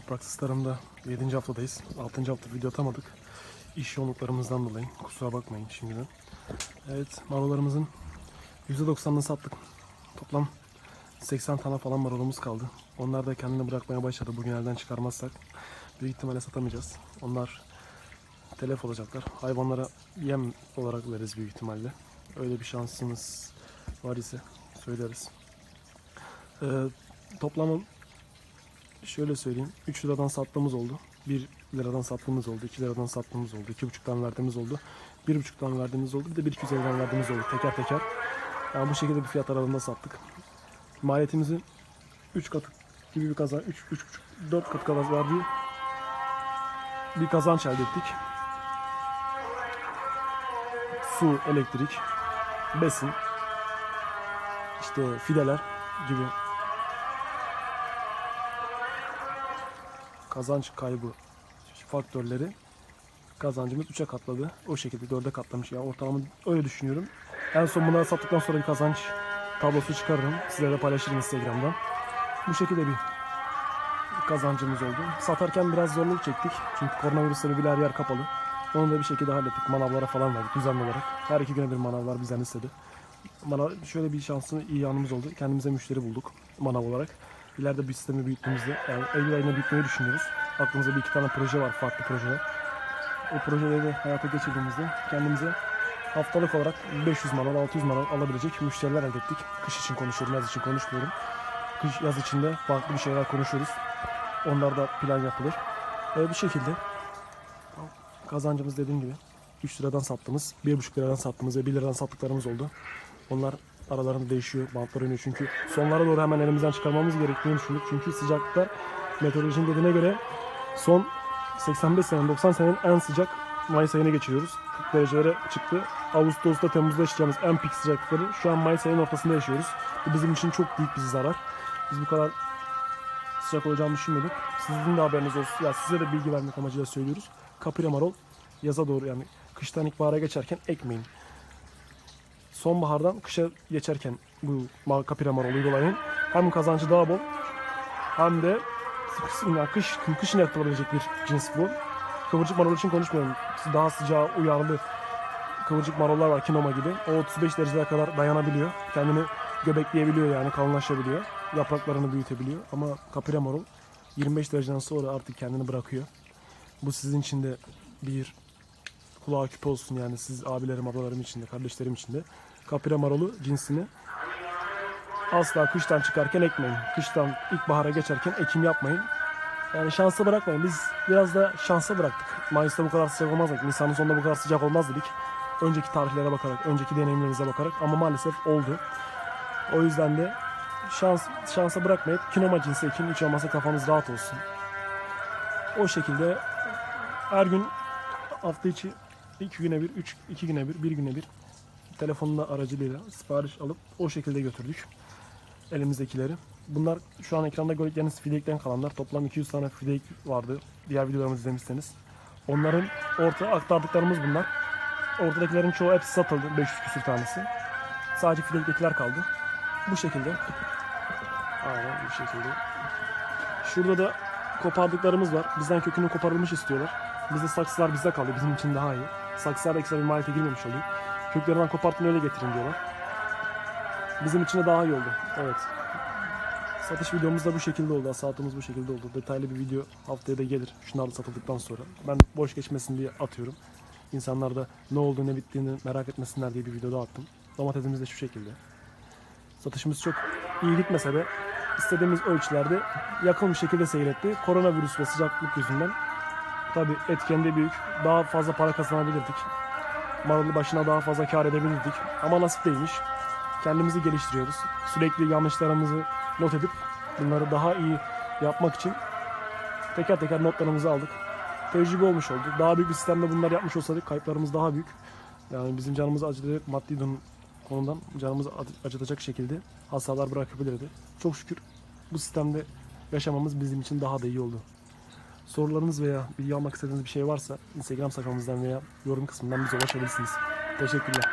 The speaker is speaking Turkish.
Praksislerimde 7. haftadayız. 6. hafta video atamadık. İş yoğunluklarımızdan dolayı. Kusura bakmayın şimdiden. Evet marulalarımızın %90'ını sattık. Toplam 80 tane falan marulumuz kaldı. Onlar da kendini bırakmaya başladı. Bugün elden çıkarmazsak büyük ihtimalle satamayacağız. Onlar telef olacaklar. Hayvanlara yem olarak veririz büyük ihtimalle. Öyle bir şansımız var ise söyleriz. Ee, toplamı şöyle söyleyeyim. 3 liradan sattığımız oldu. 1 liradan sattığımız oldu. 2 liradan sattığımız oldu. 2,5'tan verdiğimiz oldu. 1,5'tan verdiğimiz oldu. Bir de 1,250'den verdiğimiz oldu. Teker teker. Yani bu şekilde bir fiyat aralığında sattık. Maliyetimizi 3 katı gibi bir kazanç, 3, 3, 4 kat kadar verdiği bir kazanç elde ettik. Su, elektrik, besin, işte fideler gibi kazanç kaybı faktörleri kazancımız 3'e katladı. O şekilde 4'e katlamış. Yani ortalama öyle düşünüyorum. En son bunları sattıktan sonra bir kazanç tablosu çıkarırım. Sizlerle paylaşırım Instagram'dan. Bu şekilde bir kazancımız oldu. Satarken biraz zorluk çektik. Çünkü koronavirüs sebebiyle her yer kapalı. Onu da bir şekilde hallettik. Manavlara falan verdik düzenli olarak. Her iki güne bir manavlar bizden istedi. Manav, şöyle bir şanslı iyi anımız oldu. Kendimize müşteri bulduk manav olarak. İleride bir sistemi büyüttüğümüzde, yani Eylül ayında büyütmeyi düşünüyoruz. Aklımızda bir iki tane proje var, farklı projeler. O projeleri de hayata geçirdiğimizde kendimize haftalık olarak 500 manal, 600 manal alabilecek müşteriler elde ettik. Kış için konuşuyorum, yaz için konuşmuyorum. Kış, yaz içinde farklı bir şeyler konuşuyoruz. Onlar da plan yapılır. Ve bir şekilde kazancımız dediğim gibi 3 liradan sattığımız, 1,5 liradan sattığımız ve 1 liradan sattıklarımız oldu. Onlar aralarında değişiyor, bantlar oynuyor çünkü sonlara doğru hemen elimizden çıkarmamız gerektiğini düşündük. Çünkü sıcaklıklar meteorolojinin dediğine göre son 85 senenin 90 senenin en sıcak Mayıs ayını geçiriyoruz. 40 derecelere çıktı. Ağustos'ta Temmuz'da yaşayacağımız en pik sıcaklıkları şu an Mayıs ayının ortasında yaşıyoruz. Bu bizim için çok büyük bir zarar. Biz bu kadar sıcak olacağını düşünmüyorduk. Sizin de haberiniz olsun. Ya size de bilgi vermek amacıyla söylüyoruz. Kapri marol yaza doğru yani kıştan ilkbahara geçerken ekmeyin. Sonbahardan kışa geçerken bu ma- kapri marol uygulayın. Hem kazancı daha bol hem de yani kış, kışın yapılabilecek bir cins bu. Kıvırcık marul için konuşmuyorum. Daha sıcağa uyarlı kıvırcık marullar var kinoma gibi. O 35 derecelere kadar dayanabiliyor. Kendini göbekleyebiliyor yani kalınlaşabiliyor. Yapraklarını büyütebiliyor. Ama kapire marul 25 dereceden sonra artık kendini bırakıyor. Bu sizin için de bir kulağa küpe olsun yani siz abilerim, ablalarım için de, kardeşlerim için de. Kapire marulu cinsini asla kıştan çıkarken ekmeyin. Kıştan ilkbahara geçerken ekim yapmayın. Yani şansa bırakmayın. Biz biraz da şansa bıraktık. Mayıs'ta bu kadar sıcak olmaz dedik. Nisan'ın sonunda bu kadar sıcak olmaz dedik. Önceki tarihlere bakarak, önceki deneyimlerimize bakarak ama maalesef oldu. O yüzden de şans şansa bırakmayıp kinoma cinsi ekin hiç olmazsa kafanız rahat olsun. O şekilde her gün hafta içi iki güne bir, üç, iki güne bir, bir güne bir telefonla aracılığıyla sipariş alıp o şekilde götürdük elimizdekileri. Bunlar şu an ekranda gördükleriniz fidekten kalanlar. Toplam 200 tane fidek vardı. Diğer videolarımızı izlemişseniz. Onların ortaya aktardıklarımız bunlar. Ortadakilerin çoğu hepsi satıldı. 500 küsür tanesi. Sadece fidektekiler kaldı. Bu şekilde. Aynen bu şekilde. Şurada da kopardıklarımız var. Bizden kökünü koparılmış istiyorlar. Bizde saksılar bizde kaldı. Bizim için daha iyi. Saksılar ekstra bir maliyete girmemiş oluyor. Köklerinden kopartın öyle getirin diyorlar. Bizim için de daha iyi oldu. Evet. Satış videomuz da bu şekilde oldu. Saatimiz bu şekilde oldu. Detaylı bir video haftaya da gelir. Şunlar da satıldıktan sonra. Ben boş geçmesin diye atıyorum. İnsanlar da ne oldu ne bittiğini merak etmesinler diye bir video daha attım. Domatesimiz de şu şekilde. Satışımız çok iyi gitmese de istediğimiz ölçülerde yakın bir şekilde seyretti. Koronavirüs ve sıcaklık yüzünden tabi etken de büyük. Daha fazla para kazanabilirdik. Marullu başına daha fazla kar edebilirdik. Ama nasip değilmiş. Kendimizi geliştiriyoruz. Sürekli yanlışlarımızı not edip bunları daha iyi yapmak için teker teker notlarımızı aldık. Tecrübe olmuş oldu. Daha büyük bir sistemde bunları yapmış olsaydık kayıplarımız daha büyük. Yani bizim canımızı acıtacak maddi konudan canımızı acı- acıtacak şekilde hasarlar bırakabilirdi. Çok şükür bu sistemde yaşamamız bizim için daha da iyi oldu. Sorularınız veya bilgi almak istediğiniz bir şey varsa Instagram sayfamızdan veya yorum kısmından bize ulaşabilirsiniz. Teşekkürler.